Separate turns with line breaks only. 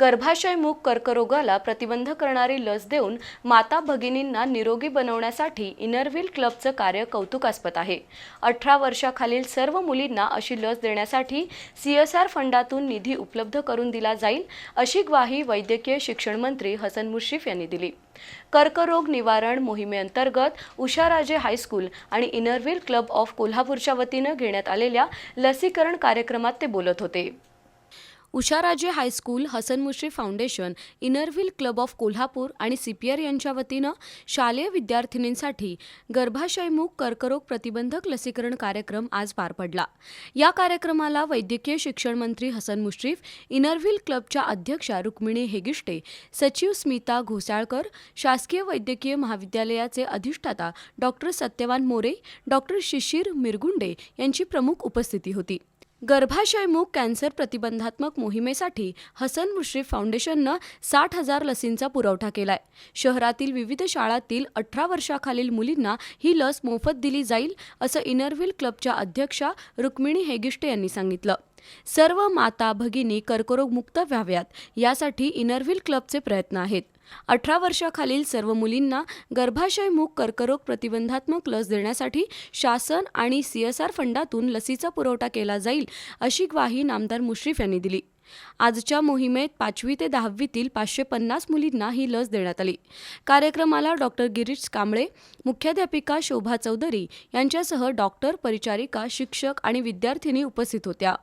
गर्भाशयमुख कर्करोगाला प्रतिबंध करणारी लस देऊन माता भगिनींना निरोगी बनवण्यासाठी इनरव्हील क्लबचं कार्य कौतुकास्पद आहे. अठरा वर्षाखालील सर्व मुलींना अशी लस देण्यासाठी सी एस आर फंडातून निधी उपलब्ध करून दिला जाईल अशी ग्वाही वैद्यकीय शिक्षण मंत्री हसन मुश्रीफ यांनी दिली. कर्करोग निवारण मोहिमेअंतर्गत उषाराजे हायस्कूल आणि इनरव्हील क्लब ऑफ कोल्हापूरच्या वतीनं घेण्यात आलेल्या लसीकरण कार्यक्रमात ते बोलत होते. Usharaje high school Hasan Mushrif foundation Inner Wheel club of Kolhapur आणि सीपीआर यांच्या वतीनं शालेय विद्यार्थिनींसाठी गर्भाशयमुख कर्करोग प्रतिबंधक लसीकरण कार्यक्रम आज पार पडला. या कार्यक्रमाला वैद्यकीय शिक्षण मंत्री हसन मुश्रीफ इनरव्हिल क्लबच्या अध्यक्षा रुक्मिणी हेगिष्टे सचिव स्मिता घोसाळकर शासकीय वैद्यकीय महाविद्यालयाचे अधिष्ठाता डॉक्टर सत्यवान मोरे डॉक्टर शिशिर मिरगुंडे यांची प्रमुख उपस्थिती होती. गर्भाशयमुख कॅन्सर प्रतिबंधात्मक मोहिमेसाठी हसन मुश्रीफ फाउंडेशननं साठ हजार लसींचा पुरवठा केलाय. शहरातील विविध शाळांतील अठरा वर्षाखालील मुलींना ही लस मोफत दिली जाईल असं इनरव्हिल क्लबच्या अध्यक्षा रुक्मिणी हेगिष्टे यांनी सांगितलं. सर्व माता भगिनी कर्करोगमुक्त व्हाव्यात यासाठी इनरव्हील क्लबचे प्रयत्न आहेत. अठरा वर्षाखालील सर्व मुलींना गर्भाशयमुख कर्करोग प्रतिबंधात्मक लस देण्यासाठी शासन आणि सीएसआर फंडातून लसीचा पुरवठा केला जाईल अशी ग्वाही नामदार मुश्रीफ यांनी दिली. आजच्या मोहिमेत पाचवी ते दहावीतील पाचशे पन्नास मुलींना ही लस देण्यात आली. कार्यक्रमाला डॉक्टर गिरीश कांबळे मुख्याध्यापिका शोभा चौधरी यांच्यासह डॉक्टर परिचारिका शिक्षक आणि विद्यार्थिनी उपस्थित होत्या.